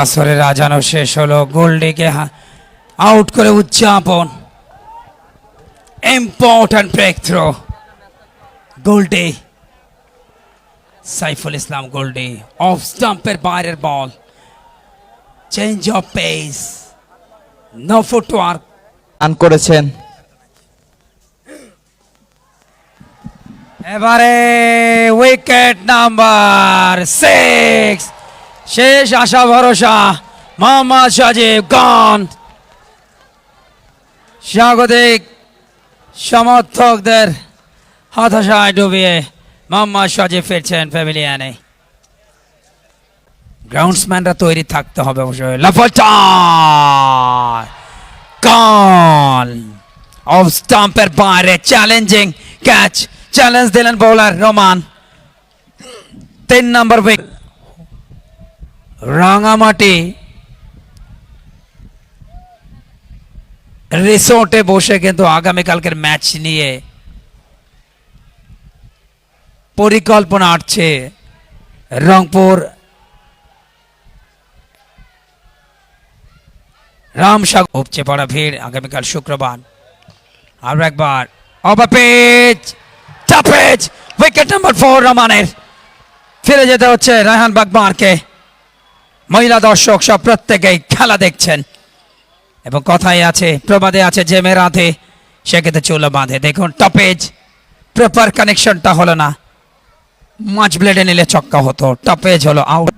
আসরের আজানো শেষ হলো গোল্ডিকে আউট করে উদযাপন। Important breakthrough Goldie Saiful Islam Goldie off স্টাম্পের বাইরের ball change of pace no footwork run করেছেন। এবারে উইকেট নাম্বার সিক্স শেষ আশা, ভরসা, মোহাম্মদ সাজিব গন স্বাগতিক সমর্থকদের হতাশায় ডুবিয়ে মোহাম্মদ সাজিব ফিরছেন প্যাভিলিয়ানে। গ্রাউন্ডসম্যানরা তৈরি থাকতে হবে অবশ্যই। গন অফ স্টাম্পের বাইরে চ্যালেঞ্জিং ক্যাচ। চ্যালেঞ্জ দিলেন বোলার রোমান। তিন নম্বর উইক রাঙামাটি রিসোর্টে বসে কিন্তু আগামীকালকের ম্যাচ নিয়ে পরিকল্পনা আটছে রংপুর রামসাগ উপচে পড়া ভিড় আগামীকাল শুক্রবার। আর একবার অবাপেজ, চাপেজ উইকেট নাম্বার ফোর রমানের। ফিরে যেতে হচ্ছে রায়হান বাগমারকে। মহিলা দর্শক সব প্রত্যেকেই খেলা দেখছেন। এবং কথাই আছে, প্রবাদে আছে, যে রাঁধে রাধে সেক্ষেত্রে চুলো বাঁধে। দেখুন, টপেজ প্রপার কানেকশনটা হলো না। মাছ ব্লেডে নিলে চক্কা হতো, টপেজ হলো আউট